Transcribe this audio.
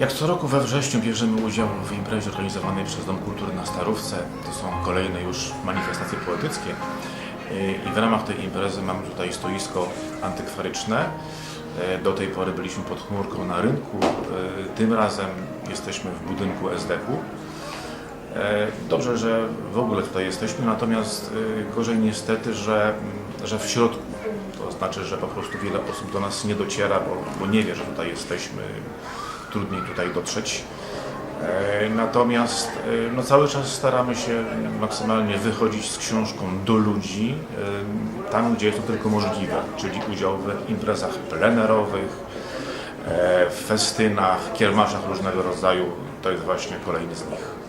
Jak co roku we wrześniu bierzemy udział w imprezie organizowanej przez Dom Kultury na Starówce. To są kolejne już manifestacje poetyckie. I w ramach tej imprezy mamy tutaj stoisko antykwaryczne. Yy, Do tej pory byliśmy pod chmurką na rynku. Yy, Tym razem jesteśmy w budynku SDK-u. E, Dobrze, że w ogóle tutaj jesteśmy, natomiast e, gorzej niestety, że, że w środku. To znaczy, że po prostu wiele osób do nas nie dociera, bo, bo nie wie, że tutaj jesteśmy. Trudniej tutaj dotrzeć. E, Natomiast e, no, cały czas staramy się maksymalnie wychodzić z książką do ludzi, e, tam gdzie jest to tylko możliwe, czyli udział w imprezach plenerowych, w festynach, kiermaszach różnego rodzaju. To jest właśnie kolejny z nich.